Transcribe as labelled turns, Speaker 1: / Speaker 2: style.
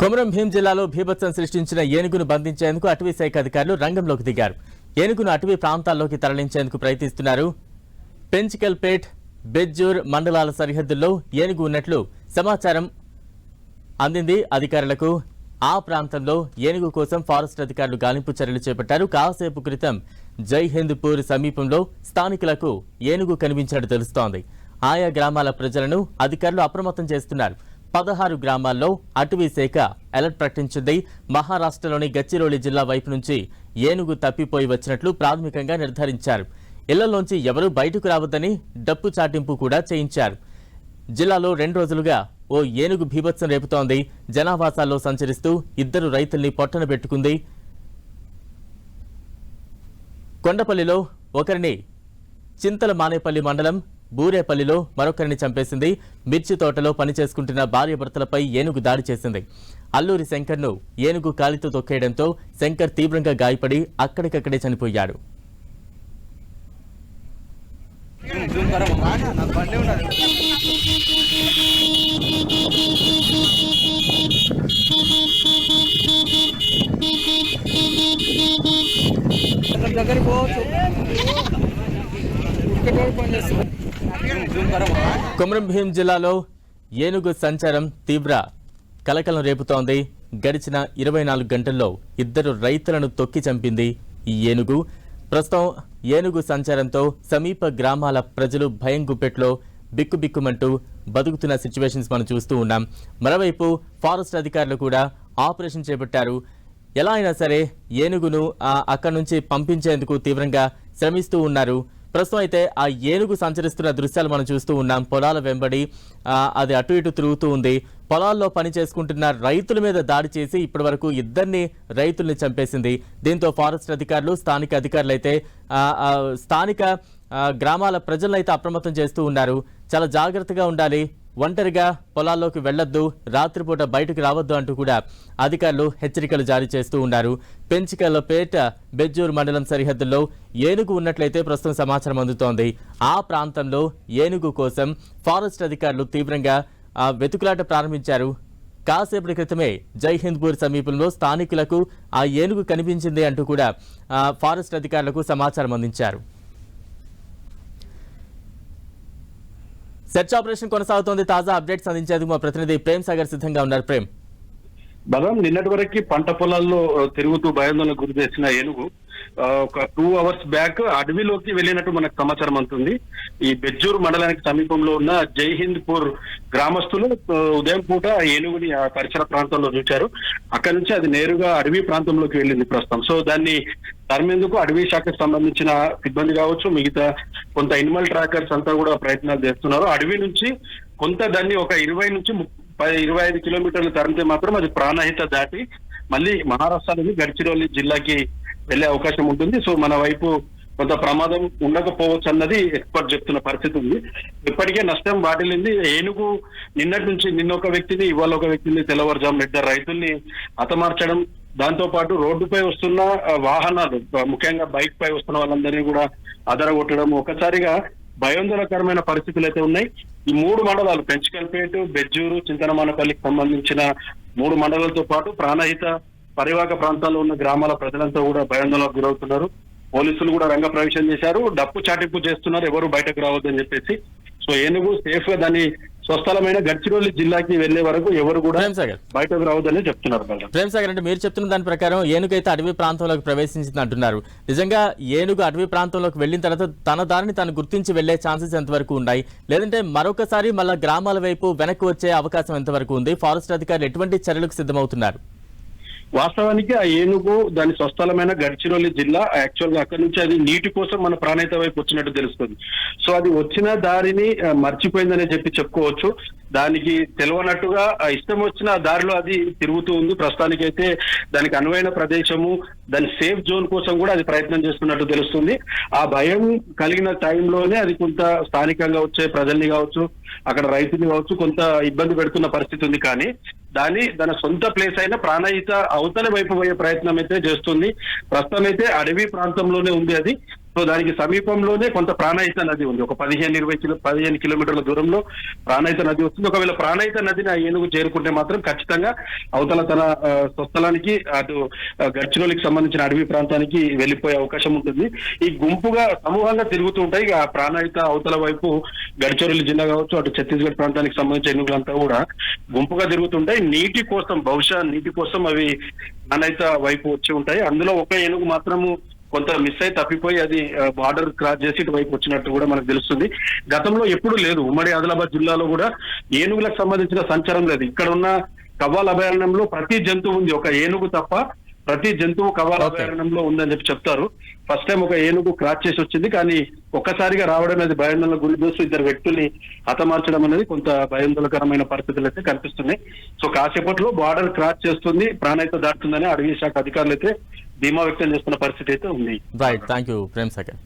Speaker 1: కొమరం భీం జిల్లాలో భీభత్సం సృష్టించిన ఏనుగును బంధించేందుకు అటవీ శాఖ అధికారులు రంగంలోకి దిగారు. ఏనుగును అటవీ ప్రాంతాల్లోకి తరలించేందుకు ప్రయత్నిస్తున్నారు. పెంచికల్పేట్ బెజ్జూర్ మండలాల సరిహద్దుల్లో ఏనుగు ఉన్నట్లు సమాచారం అందింది అధికారులకు. ఆ ప్రాంతంలో ఏనుగు కోసం ఫారెస్ట్ అధికారులు గాలింపు చర్యలు చేపట్టారు. కాసేపు క్రితం జై హింద్పూర్ సమీపంలో స్థానికులకు ఏనుగు కనిపించినట్టు తెలుస్తోంది. ఆయా గ్రామాల ప్రజలను అధికారులు అప్రమత్తం చేస్తున్నారు. పదహారు గ్రామాల్లో అటవీ శాఖ అలర్ట్ ప్రకటించింది. మహారాష్ట్రలోని గచ్చిరోలి జిల్లా వైపు నుంచి ఏనుగు తప్పిపోయి వచ్చినట్లు ప్రాథమికంగా నిర్ధారించారు. ఇళ్ళలోంచి ఎవరూ బయటకు రావద్దని డప్పు చాటింపు కూడా చేయించారు. జిల్లాలో రెండు రోజులుగా ఓ ఏనుగు భీభత్సం రేపుతోంది. జనావాసాల్లో సంచరిస్తూ ఇద్దరు రైతుల్ని పొట్టన పెట్టుకుంది. కొండపల్లిలో ఒకరిని చింతల మానేపల్లి మండలం బూరేపల్లిలో మరొకరిని చంపేసింది. మిర్చి తోటలో పనిచేసుకుంటున్న భార్యాభర్తలపై ఏనుగు దాడి చేసింది. అల్లూరి శంకర్ను ఏనుగు కాలితో తొక్కేయడంతో శంకర్ తీవ్రంగా గాయపడి అక్కడికక్కడే చనిపోయాడు.
Speaker 2: దగ్గరికి పోవచ్చు. ఇక్కడ పని
Speaker 1: కొమరం భీం జిల్లాలో ఏనుగు సంచారం తీవ్ర. కలకలం రేపుతోంది. గడిచిన ఇరవై నాలుగు గంటల్లో ఇద్దరు రైతులను తొక్కి చంపింది ఈ ఏనుగు. ప్రస్తుతం ఏనుగు సంచారంతో సమీప గ్రామాల ప్రజలు భయం గుప్పెట్లో బిక్కుబిక్కుమంటూ బతుకుతున్న సిచ్యువేషన్స్ మనం చూస్తూ ఉన్నాం. మరోవైపు ఫారెస్ట్ అధికారులు కూడా ఆపరేషన్ చేపట్టారు. ఎలా అయినా సరే ఏనుగును అక్కడి నుంచి పంపించేందుకు తీవ్రంగా శ్రమిస్తూ ఉన్నారు. ప్రస్తుతం అయితే ఆ ఏనుగు సంచరిస్తున్న దృశ్యాలు మనం చూస్తూ ఉన్నాం. పొలాల వెంబడి అది అటు ఇటు తిరుగుతూ ఉంది. పొలాల్లో పని చేసుకుంటున్న రైతుల మీద దాడి చేసి ఇప్పటి వరకు ఇద్దరిని రైతుల్ని చంపేసింది. దీంతో ఫారెస్ట్ అధికారులు స్థానిక అధికారులు అయితే స్థానిక గ్రామాల ప్రజలను అయితే అప్రమత్తం చేస్తూ ఉన్నారు. చాలా జాగ్రత్తగా ఉండాలి. ఒంటరిగా పొలాల్లోకి వెళ్ళొద్దు రాత్రిపూట బయటకు రావద్దు అంటూ కూడా అధికారులు హెచ్చరికలు జారీ చేస్తూ ఉన్నారు. పెంచికలపేట బెజ్జూరు మండలం సరిహద్దుల్లో ఏనుగు ఉన్నట్లయితే ప్రస్తుతం సమాచారం అందుతోంది. ఆ ప్రాంతంలో ఏనుగు కోసం ఫారెస్ట్ అధికారులు తీవ్రంగా వెతుకులాట ప్రారంభించారు. కాసేపటి క్రితమే జై హింద్పూర్ సమీపంలో స్థానికులకు ఆ ఏనుగు కనిపించింది అంటూ కూడా ఫారెస్ట్ అధికారులకు సమాచారం అందించారు. సెర్చ్ ఆపరేషన్ కొనసాగుతోంది. తాజా అప్డేట్స్ అందించేందుకు మా ప్రతినిధి ప్రేమ్ సాగర్ సిద్ధంగా ఉన్నారు. ప్రేమ్.
Speaker 3: బలం నిన్నటి వరకు పంట పొలాల్లో తిరుగుతూ భయాందోళన గురి చేసిన ఏనుగు ఒక టూ అవర్స్ బ్యాక్ అడవిలోకి వెళ్ళినట్టు మనకు సమాచారం అందుతుంది. ఈ బెజ్జూర్ మండలానికి సమీపంలో ఉన్న జై హింద్ పూర్ గ్రామస్తులు ఉదయం పూట ఏనుగుని ఆ పరిసర ప్రాంతంలో చూశారు. అక్కడి నుంచి అది నేరుగా అడవి ప్రాంతంలోకి వెళ్ళింది ప్రస్తుతం. సో దాన్ని తరిమేందుకు అడవి శాఖకు సంబంధించిన సిబ్బంది కావచ్చు మిగతా కొంత ఎనిమల్ ట్రాకర్స్ అంతా కూడా ప్రయత్నాలు చేస్తున్నారు. అడవి నుంచి కొంత దాన్ని ఒక ఇరవై నుంచి ముప్పై ఇరవై ఐదు కిలోమీటర్లు తరిమితే మాత్రం అది ప్రాణహిత దాటి మళ్ళీ మహారాష్ట్రలోని గడ్చిరోలి జిల్లాకి వెళ్ళే అవకాశం ఉంటుంది. సో మన వైపు కొంత ప్రమాదం ఉండకపోవచ్చు అన్నది ఎక్స్పర్ట్ చెప్తున్న పరిస్థితి ఉంది. ఇప్పటికే నష్టం వాటిల్లింది. ఏనుగు నిన్నటి నుంచి నిన్న ఒక వ్యక్తిని ఇవాళ ఒక వ్యక్తిని తెల్లవారుజాము ఇద్దరు రైతుల్ని హతమార్చడం దాంతో పాటు రోడ్డుపై వస్తున్న వాహనాలు ముఖ్యంగా బైక్ పై వస్తున్న వాళ్ళందరినీ కూడా అదరగొట్టడం ఒకసారిగా భయోందరకరమైన పరిస్థితులు అయితే ఉన్నాయి. ఈ మూడు మండలాలు పెంచికల్పేట బెజ్జూరు చింతనమానపల్లికి సంబంధించిన మూడు మండలాలతో పాటు ప్రాణహిత పరివాహక ప్రాంతాల్లో ఉన్న గ్రామాల ప్రజలంతా కూడా భయాందోళనకు గురవుతున్నారు. పోలీసులు కూడా రంగ ప్రవేశం చేశారు. డప్పు చాటింపు చేస్తున్నారు. ఎవరు బయటకు రావద్దని చెప్పేసి. సో ఏనుగు సేఫ్గా దాని స్వస్థలమైన గడ్చిరోలి జిల్లాకి వెళ్ళే వరకు ఎవరు కూడా బయటకు రావద్దని చెప్తున్నారు.
Speaker 1: ప్రేమ్ సాగర్ అంటే మీరు చెప్తున్న దాని ప్రకారం ఏనుగైతే అడవి ప్రాంతంలోకి ప్రవేశించింది అంటున్నారు. నిజంగా ఏనుగు అడవి ప్రాంతంలోకి వెళ్ళిన తర్వాత తన దారిని తాను గుర్తించి వెళ్ళే ఛాన్సెస్ ఎంతవరకు ఉన్నాయి? లేదంటే మరొకసారి మళ్ళా గ్రామాల వైపు వెనక్కి వచ్చే అవకాశం ఎంతవరకు ఉంది? ఫారెస్ట్ అధికారులు ఎటువంటి చర్యలకు సిద్ధమవుతున్నారు?
Speaker 3: వాస్తవానికి ఆ ఏనుగు దాని స్వస్థలమైన గడ్చిరోలి జిల్లా యాక్చువల్గా అక్కడి నుంచి అది నీటి కోసం మన ప్రాణేత వైపు వచ్చినట్టు తెలుస్తుంది. సో అది వచ్చిన దారిని మర్చిపోయిందని మర్చిపోయిందనే చెప్పి చెప్పుకోవచ్చు. దానికి తెలియనట్టుగా ఇష్టం వచ్చిన ఆ దారిలో అది తిరుగుతూ ఉంది. ప్రస్తుతానికైతే దానికి అనువైన ప్రదేశము దాని సేఫ్ జోన్ కోసం కూడా అది ప్రయత్నం చేస్తున్నట్టు తెలుస్తుంది. ఆ భయం కలిగిన టైంలోనే అది కొంత స్థానికంగా వచ్చే ప్రజల్ని కావచ్చు అక్కడ రైతుని కావచ్చు కొంత ఇబ్బంది పెడుతున్న పరిస్థితి ఉంది. కానీ దాని తన సొంత ప్లేస్ అయిన ప్రాణహిత అవతల వైపు పోయే ప్రయత్నం అయితే చేస్తుంది. ప్రస్తుతం అయితే అడవి ప్రాంతంలోనే ఉంది అది. సో దానికి సమీపంలోనే కొంత ప్రాణాయిత నది ఉంది. ఒక పదిహేను ఇరవై కిలో పదిహేను కిలోమీటర్ల దూరంలో ప్రాణాయిత నది వస్తుంది. ఒకవేళ ప్రాణాయిత నదిని ఆ ఏనుగు చేరుకుంటే మాత్రం ఖచ్చితంగా అవతల తన స్వస్థలానికి అటు గడ్చిరోలికి సంబంధించిన అడవి ప్రాంతానికి వెళ్ళిపోయే అవకాశం ఉంటుంది. ఈ గుంపుగా సమూహంగా తిరుగుతూ ఉంటాయి. ఆ ప్రాణాయిత అవతల వైపు గడ్చిరోలి జిల్లా కావచ్చు అటు ఛత్తీస్గఢ్ ప్రాంతానికి సంబంధించిన ఏనుగులంతా కూడా గుంపుగా తిరుగుతుంటాయి నీటి కోసం బహుశా నీటి కోసం అవి ప్రాణాయిత వైపు వచ్చి ఉంటాయి. అందులో ఒక ఏనుగు మాత్రము కొంత మిస్ అయి తప్పిపోయి అది బార్డర్ క్రాస్ చేసి ఇటువైపు వచ్చినట్టు కూడా మనకు తెలుస్తుంది. గతంలో ఎప్పుడూ లేదు. ఉమ్మడి ఆదిలాబాద్ జిల్లాలో కూడా ఏనుగులకు సంబంధించిన సంచారం లేదు. ఇక్కడ ఉన్న కవ్వాల్ అభయారణ్యంలో ప్రతి జంతువు ఉంది. ఒక ఏనుగు తప్ప ప్రతి జంతువు
Speaker 1: Okay.
Speaker 3: అభయారణ్యంలో ఉందని చెప్పి చెప్తారు. ఫస్ట్ టైం ఒక ఏనుగు క్రాస్ చేసి వచ్చింది కానీ ఒక్కసారిగా రావడం అనేది భయాందోళన గురి చేస్తూ ఇద్దరు వ్యక్తుల్ని హతమార్చడం అనేది కొంత భయాందోళనకరమైన పరిస్థితులు అయితే కనిపిస్తున్నాయి. సో కాసేపట్లో బార్డర్ క్రాస్ చేస్తుంది ప్రాణాయిత దాటుతుందని అడవి శాఖ అధికారులు అయితే ధీమా వ్యక్తం చేస్తున్న పరిస్థితి అయితే ఉంది.
Speaker 1: Right thank you Prem Sagar